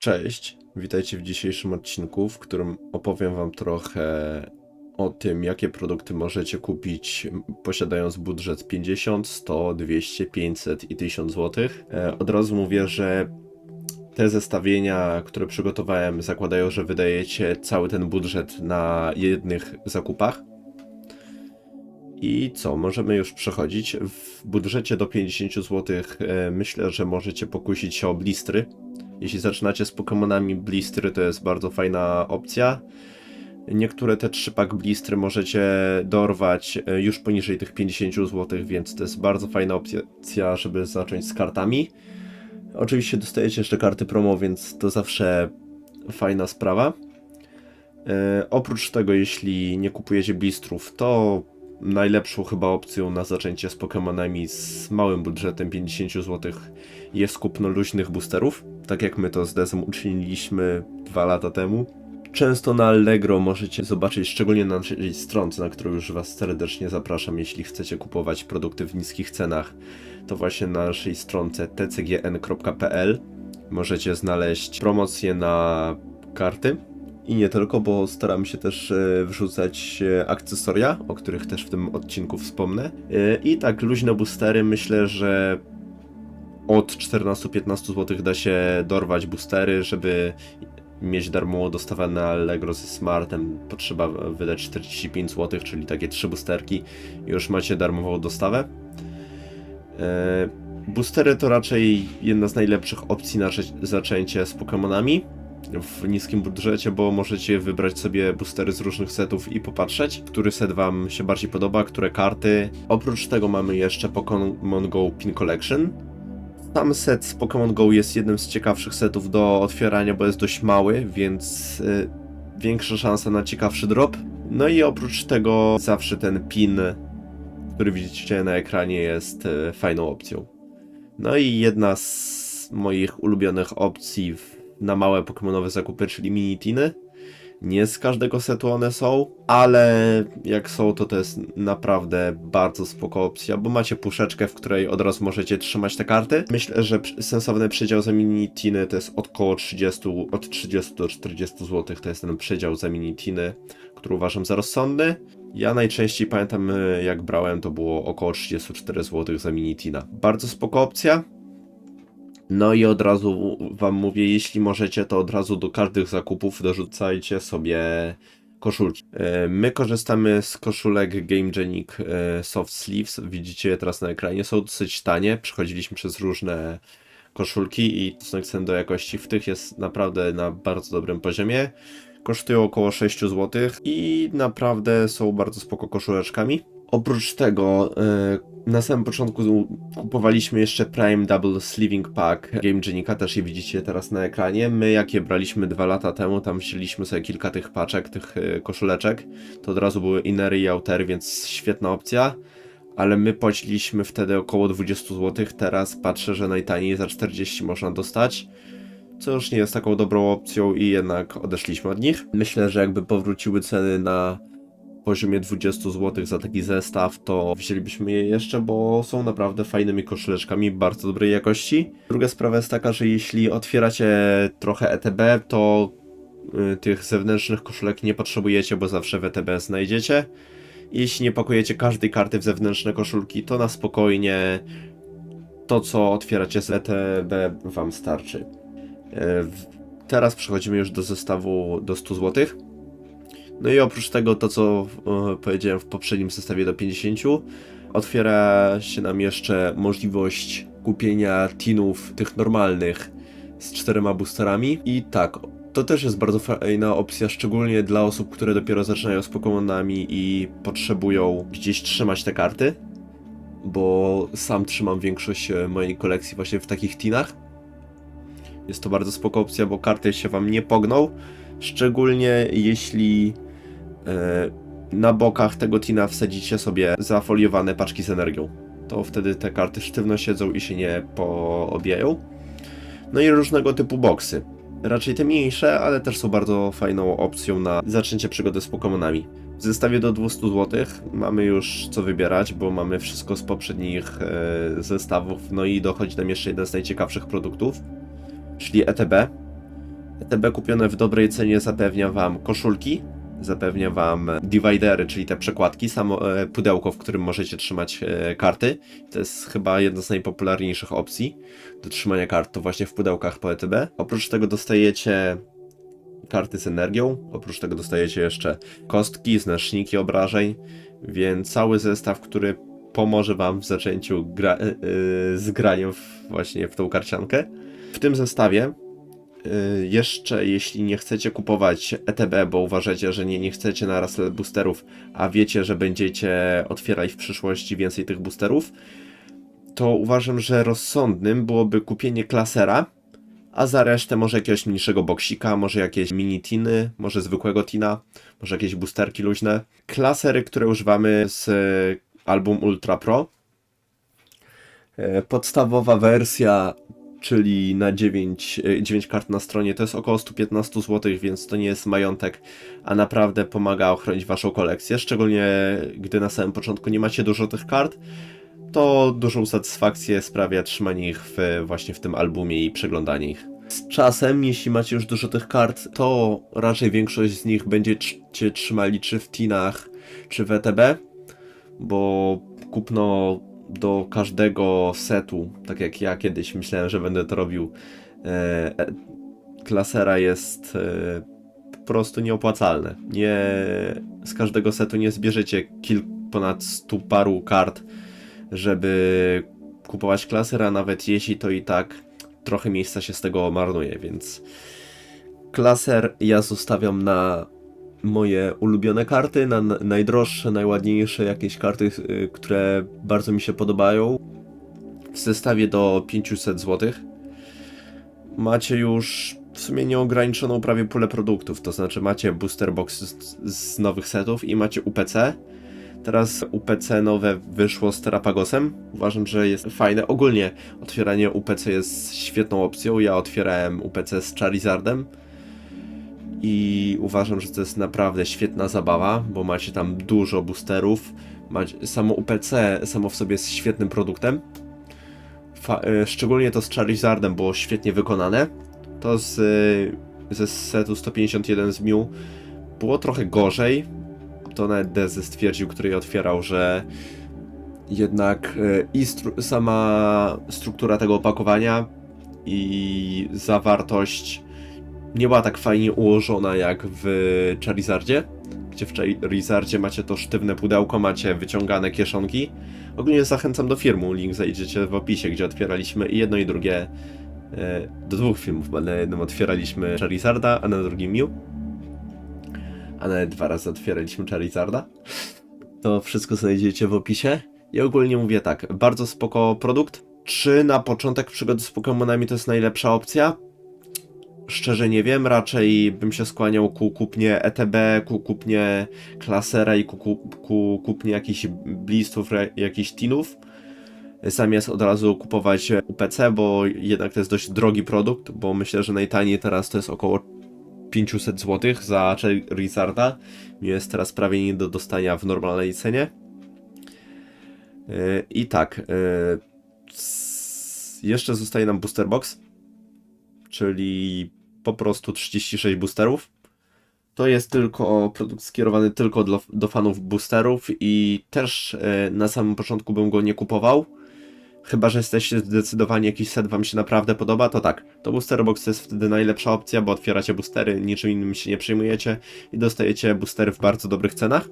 Cześć, witajcie w dzisiejszym odcinku, w którym opowiem Wam trochę o tym, jakie produkty możecie kupić posiadając budżet 50, 100, 200, 500 i 1000 zł. E, Od razu mówię, że te zestawienia, które przygotowałem, zakładają, że wydajecie cały ten budżet na jednych zakupach. I co, możemy już przechodzić. W budżecie do 50 zł e, myślę, że możecie pokusić się o blistry. Jeśli zaczynacie z Pokémonami blistry, to jest bardzo fajna opcja. Niektóre te 3 pack blistry możecie dorwać e, już poniżej tych 50 zł, więc to jest bardzo fajna opcja, żeby zacząć z kartami. Oczywiście dostajecie jeszcze karty promo, więc to zawsze fajna sprawa. E, oprócz tego, jeśli nie kupujecie blistrów, to najlepszą chyba opcją na zaczęcie z Pokémonami z małym budżetem 50 zł jest kupno luźnych boosterów, tak jak my to z Dezem uczyniliśmy dwa lata temu. Często na Allegro możecie zobaczyć, szczególnie na naszej stronce, na którą już Was serdecznie zapraszam, jeśli chcecie kupować produkty w niskich cenach, to właśnie na naszej stronce tcgn.pl możecie znaleźć promocje na karty. I nie tylko, bo staram się też e, wrzucać e, akcesoria, o których też w tym odcinku wspomnę. E, I tak, luźne boostery, myślę, że od 14-15 zł da się dorwać boostery, żeby mieć darmowo dostawę na Allegro ze Smartem. Potrzeba wydać 45 zł, czyli takie 3 boosterki i już macie darmową dostawę. E, Boostery to raczej jedna z najlepszych opcji na zaczęcie z Pokémonami w niskim budżecie, bo możecie wybrać sobie boostery z różnych setów i popatrzeć, który set wam się bardziej podoba, które karty. Oprócz tego mamy jeszcze Pokémon Go Pin Collection. Sam set z Pokémon Go jest jednym z ciekawszych setów do otwierania, bo jest dość mały, więc y, większa szansa na ciekawszy drop. No i oprócz tego zawsze ten pin, który widzicie na ekranie jest y, fajną opcją. No i jedna z moich ulubionych opcji w, na małe Pokémonowe zakupy, czyli mini tiny. Nie z każdego setu one są, ale jak są, to to jest naprawdę bardzo spoko opcja, bo macie puszeczkę, w której od razu możecie trzymać te karty. Myślę, że sensowny przedział za mini tiny to jest około 30, od 30 do 40 zł, to jest ten przedział za mini tiny, który uważam za rozsądny. Ja najczęściej pamiętam, y, jak brałem, to było około 34 zł za mini tina. Bardzo spoko opcja. No i od razu wam mówię, jeśli możecie, to od razu do każdych zakupów dorzucajcie sobie koszulki. E, My korzystamy z koszulek Game Genic e, Soft Sleeves. Widzicie je teraz na ekranie. Są dosyć tanie. Przechodziliśmy przez różne koszulki i stosunek do jakości w tych jest naprawdę na bardzo dobrym poziomie. Kosztują około 6 zł i naprawdę są bardzo spoko koszuleczkami. Oprócz tego e, na samym początku kupowaliśmy jeszcze Prime Double Sleeving Pack Game Genika, też je widzicie teraz na ekranie. My jak je braliśmy dwa lata temu, tam wzięliśmy sobie kilka tych paczek, tych e, koszuleczek, to od razu były innery i outery, więc świetna opcja. Ale my płaciliśmy wtedy około 20 zł, teraz patrzę, że najtaniej za 40 można dostać. Co już nie jest taką dobrą opcją i jednak odeszliśmy od nich. Myślę, że jakby powróciły ceny na poziomie 20 zł za taki zestaw, to wzięlibyśmy je jeszcze, bo są naprawdę fajnymi koszuleczkami, bardzo dobrej jakości. Druga sprawa jest taka, że jeśli otwieracie trochę ETB, to y, tych zewnętrznych koszulek nie potrzebujecie, bo zawsze w ETB znajdziecie. Jeśli nie pakujecie każdej karty w zewnętrzne koszulki, to na spokojnie to, co otwieracie z ETB, wam starczy. Y, Teraz przechodzimy już do zestawu do 100 zł. No i oprócz tego, to co e, powiedziałem w poprzednim zestawie do 50, otwiera się nam jeszcze możliwość kupienia tinów tych normalnych z czterema boosterami. I tak, to też jest bardzo fajna opcja, szczególnie dla osób, które dopiero zaczynają z Pokémonami i potrzebują gdzieś trzymać te karty. Bo sam trzymam większość e, mojej kolekcji właśnie w takich tinach. Jest to bardzo spoko opcja, bo karty się wam nie pogną. Szczególnie jeśli na bokach tego tina wsadzicie sobie zafoliowane paczki z energią. To wtedy te karty sztywno siedzą i się nie poobijają. No i różnego typu boksy. Raczej te mniejsze, ale też są bardzo fajną opcją na zaczęcie przygody z Pokémonami. W zestawie do 200 zł mamy już co wybierać, bo mamy wszystko z poprzednich e, zestawów. No i dochodzi nam jeszcze jeden z najciekawszych produktów, czyli ETB. ETB kupione w dobrej cenie zapewnia Wam koszulki, zapewnia Wam dividery, czyli te przekładki, samo e, pudełko, w którym możecie trzymać e, karty. To jest chyba jedna z najpopularniejszych opcji do trzymania kart, to właśnie w pudełkach po ETB. Oprócz tego dostajecie karty z energią, oprócz tego dostajecie jeszcze kostki, znaczniki obrażeń, więc cały zestaw, który pomoże Wam w zaczęciu gra, e, z graniem właśnie w tą karciankę. W tym zestawie Jeszcze jeśli nie chcecie kupować ETB, bo uważacie, że nie, nie chcecie naraz tyle boosterów, a wiecie, że będziecie otwierać w przyszłości więcej tych boosterów, to uważam, że rozsądnym byłoby kupienie klasera, a za resztę może jakiegoś mniejszego boksika, może jakieś mini tiny, może zwykłego tina, może jakieś boosterki luźne. Klasery, które używamy z album Ultra Pro. E, Podstawowa wersja czyli na 9, e, 9 kart na stronie to jest około 115 zł, więc to nie jest majątek, a naprawdę pomaga ochronić waszą kolekcję, szczególnie gdy na samym początku nie macie dużo tych kart, to dużą satysfakcję sprawia trzymanie ich w, właśnie w tym albumie i przeglądanie ich. Z czasem, jeśli macie już dużo tych kart, to raczej większość z nich będziecie trzymali czy w tinach, czy w ETB, bo kupno do każdego setu, tak jak ja kiedyś myślałem, że będę to robił, e, e, klasera jest e, po prostu nieopłacalne. Nie, z każdego setu nie zbierzecie kilk, ponad stu paru kart, żeby kupować klaser, a nawet jeśli to i tak trochę miejsca się z tego marnuje, więc klaser ja zostawiam na moje ulubione karty, na na najdroższe, najładniejsze jakieś karty, y, które bardzo mi się podobają. W zestawie do 500 zł. Macie już w sumie nieograniczoną prawie pulę produktów, to znaczy macie booster box z, z nowych setów i macie UPC. Teraz UPC nowe wyszło z Terapagosem. Uważam, że jest fajne. Ogólnie otwieranie UPC jest świetną opcją. Ja otwierałem UPC z Charizardem i uważam, że to jest naprawdę świetna zabawa, bo macie tam dużo boosterów. Macie, samo UPC samo w sobie jest świetnym produktem. Fa e, szczególnie to z Charizardem było świetnie wykonane. To z, e, ze setu 151 z Mew było trochę gorzej. To nawet Dezy stwierdził, który je otwierał, że jednak e, i stru sama struktura tego opakowania i zawartość nie była tak fajnie ułożona jak w Charizardzie, gdzie w Charizardzie macie to sztywne pudełko, macie wyciągane kieszonki. Ogólnie zachęcam do filmu, link znajdziecie w opisie, gdzie otwieraliśmy i jedno i drugie, e, do dwóch filmów, bo na jednym otwieraliśmy Charizarda, a na drugim Mew. A nawet dwa razy otwieraliśmy Charizarda. To wszystko znajdziecie w opisie. I ogólnie mówię tak, bardzo spoko produkt. Czy na początek przygody z Pokémonami to jest najlepsza opcja? Szczerze nie wiem, raczej bym się skłaniał ku kupnie ETB, ku kupnie klasera i ku, ku, ku kupnie jakichś blistów, jakichś tinów. Zamiast od razu kupować UPC, bo jednak to jest dość drogi produkt, bo myślę, że najtaniej teraz to jest około 500 zł za Charizarda. Jest teraz prawie nie do dostania w normalnej cenie. I tak, jeszcze zostaje nam booster box, czyli po prostu 36 boosterów. To jest tylko produkt skierowany tylko do, do fanów boosterów i też e, na samym początku bym go nie kupował. Chyba, że jesteście zdecydowani, jakiś set wam się naprawdę podoba, to tak. To booster box jest wtedy najlepsza opcja, bo otwieracie boostery, niczym innym się nie przejmujecie i dostajecie boostery w bardzo dobrych cenach.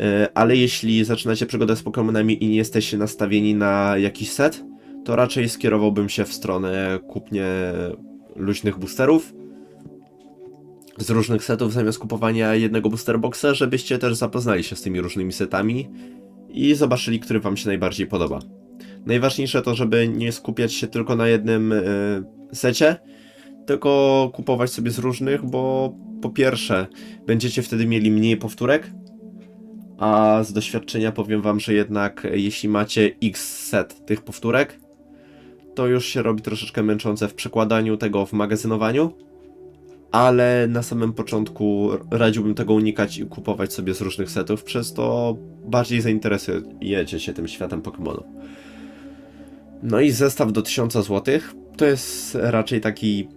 E, ale jeśli zaczynacie przygodę z Pokémonami i nie jesteście nastawieni na jakiś set, to raczej skierowałbym się w stronę kupnie luźnych boosterów z różnych setów zamiast kupowania jednego booster boxa, żebyście też zapoznali się z tymi różnymi setami i zobaczyli, który wam się najbardziej podoba. Najważniejsze to, żeby nie skupiać się tylko na jednym yy, secie, tylko kupować sobie z różnych, bo po pierwsze, będziecie wtedy mieli mniej powtórek, a z doświadczenia powiem wam, że jednak jeśli macie x set tych powtórek, to już się robi troszeczkę męczące w przekładaniu tego, w magazynowaniu, ale na samym początku radziłbym tego unikać i kupować sobie z różnych setów, przez to bardziej zainteresujecie się tym światem Pokémonów. No i zestaw do 1000 zł to jest raczej taki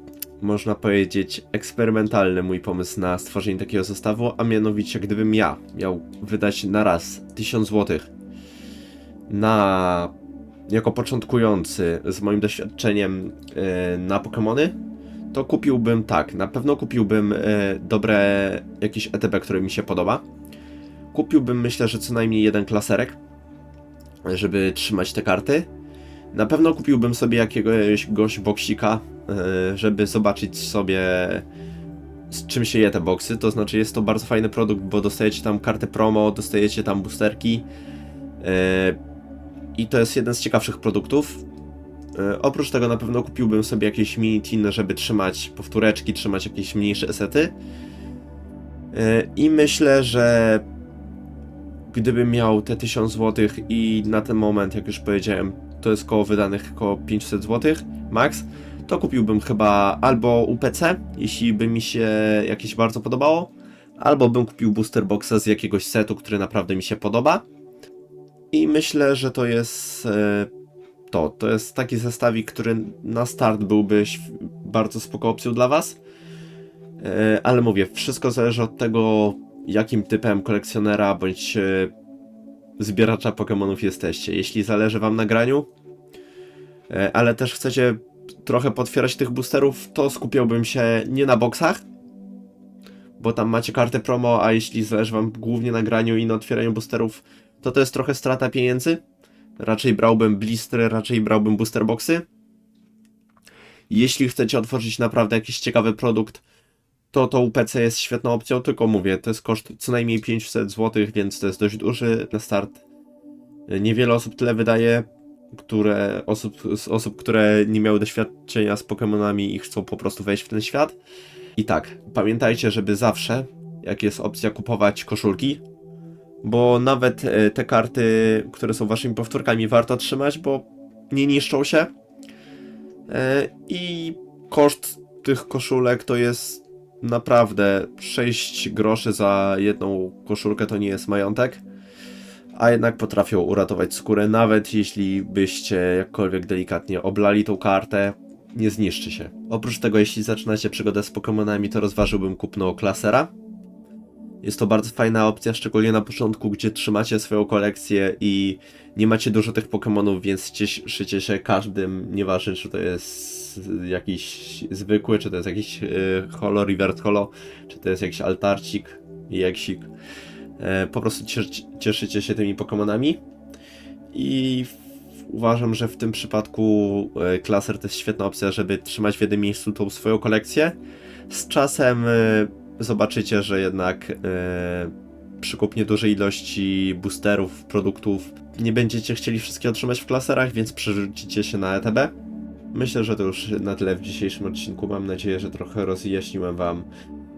można powiedzieć, eksperymentalny mój pomysł na stworzenie takiego zestawu, a mianowicie gdybym ja miał wydać na raz 1000 zł na jako początkujący z moim doświadczeniem e, na Pokémony, to kupiłbym tak, na pewno kupiłbym e, dobre jakieś ETB, które mi się podoba. Kupiłbym myślę, że co najmniej jeden klaserek, żeby trzymać te karty. Na pewno kupiłbym sobie jakiegoś boksika, e, żeby zobaczyć sobie z czym się je te boksy. To znaczy jest to bardzo fajny produkt, bo dostajecie tam kartę promo, dostajecie tam boosterki. I to jest jeden z ciekawszych produktów. E, Oprócz tego na pewno kupiłbym sobie jakieś mini tin, żeby trzymać powtóreczki, trzymać jakieś mniejsze esety. E, I myślę, że gdybym miał te 1000 zł i na ten moment, jak już powiedziałem, to jest koło wydanych około 500 zł max, to kupiłbym chyba albo UPC, jeśli by mi się jakieś bardzo podobało, albo bym kupił booster boxa z jakiegoś setu, który naprawdę mi się podoba. I myślę, że to jest e, to. To jest taki zestawik, który na start byłby bardzo spoko opcją dla Was. E, Ale mówię, wszystko zależy od tego, jakim typem kolekcjonera bądź e, zbieracza Pokémonów jesteście. Jeśli zależy Wam na graniu, ale też chcecie trochę potwierać tych boosterów, to skupiałbym się nie na boksach, bo tam macie kartę promo, a jeśli zależy Wam głównie na graniu i na otwieraniu boosterów, to to jest trochę strata pieniędzy. Raczej brałbym blistry, raczej brałbym booster boxy. Jeśli chcecie otworzyć naprawdę jakiś ciekawy produkt, to to UPC jest świetną opcją, tylko mówię, to jest koszt co najmniej 500 zł, więc to jest dość duży na start. Niewiele osób tyle wydaje, które osób, osób, które nie miały doświadczenia z Pokémonami i chcą po prostu wejść w ten świat. I tak, pamiętajcie, żeby zawsze, jak jest opcja kupować koszulki, bo nawet e, te karty, które są waszymi powtórkami, warto trzymać, bo nie niszczą się. E, I koszt tych koszulek to jest naprawdę 6 groszy za jedną koszulkę, to nie jest majątek. A jednak potrafią uratować skórę, nawet jeśli byście jakkolwiek delikatnie oblali tą kartę, nie zniszczy się. Oprócz tego, jeśli zaczynacie przygodę z Pokémonami, to rozważyłbym kupno klasera. Jest to bardzo fajna opcja, szczególnie na początku, gdzie trzymacie swoją kolekcję i nie macie dużo tych Pokémonów, więc cieszycie się każdym, nieważne czy to jest jakiś zwykły, czy to jest jakiś y, holo, reverse holo, czy to jest jakiś altarcik, jeksik. E, po prostu cieszycie, się tymi Pokémonami i uważam, że w tym przypadku klaser to jest świetna opcja, żeby trzymać w jednym miejscu tą swoją kolekcję. Z czasem e, zobaczycie, że jednak e, przy kupnie dużej ilości boosterów, produktów nie będziecie chcieli wszystkie otrzymać w klaserach, więc przerzucicie się na ETB. Myślę, że to już na tyle w dzisiejszym odcinku. Mam nadzieję, że trochę rozjaśniłem Wam,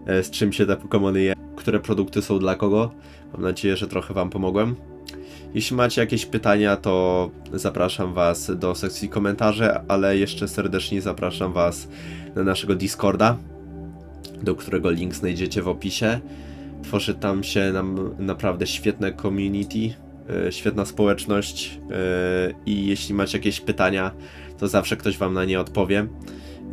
e, z czym się te Pokémony je, które produkty są dla kogo. Mam nadzieję, że trochę Wam pomogłem. Jeśli macie jakieś pytania, to zapraszam Was do sekcji komentarzy, ale jeszcze serdecznie zapraszam Was na naszego Discorda, do którego link znajdziecie w opisie. Tworzy tam się nam naprawdę świetne community, e, świetna społeczność e, i jeśli macie jakieś pytania, to zawsze ktoś Wam na nie odpowie.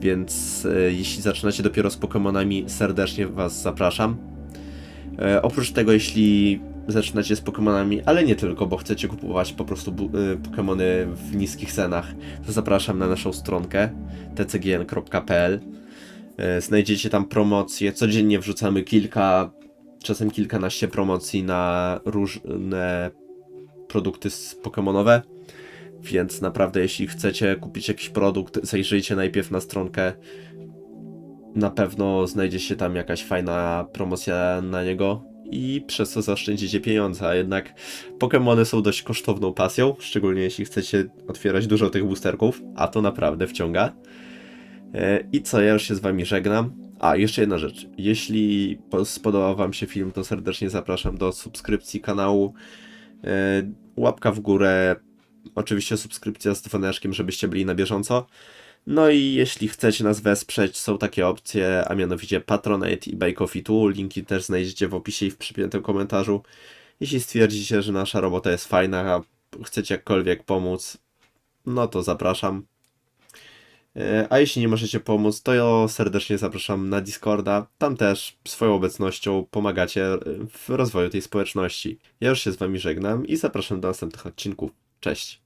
Więc e, jeśli zaczynacie dopiero z Pokémonami, serdecznie Was zapraszam. Oprócz tego, jeśli zaczynacie z Pokémonami, ale nie tylko, bo chcecie kupować po prostu Pokémony w niskich cenach, to zapraszam na naszą stronkę tcgn.pl. E, Znajdziecie tam promocje. Codziennie wrzucamy kilka, czasem kilkanaście promocji na różne produkty z Pokémonowe. Więc naprawdę, jeśli chcecie kupić jakiś produkt, zajrzyjcie najpierw na stronkę. Na pewno znajdzie się tam jakaś fajna promocja na niego i przez to zaoszczędzicie pieniądze. A jednak Pokémony są dość kosztowną pasją, szczególnie jeśli chcecie otwierać dużo tych boosterków, a to naprawdę wciąga. E, I co, ja już się z wami żegnam. A, jeszcze jedna rzecz. Jeśli po- spodobał wam się film, to serdecznie zapraszam do subskrypcji kanału. E, Łapka w górę, oczywiście subskrypcja z dzwoneczkiem, żebyście byli na bieżąco. No i jeśli chcecie nas wesprzeć, są takie opcje, a mianowicie Patronite i Buy Coffee Tu. Linki też znajdziecie w opisie i w przypiętym komentarzu. Jeśli stwierdzicie, że nasza robota jest fajna, a chcecie jakkolwiek pomóc, no to zapraszam. E, A jeśli nie możecie pomóc, to ja serdecznie zapraszam na Discorda. Tam też swoją obecnością pomagacie e, w rozwoju tej społeczności. Ja już się z Wami żegnam i zapraszam do następnych odcinków. Cześć!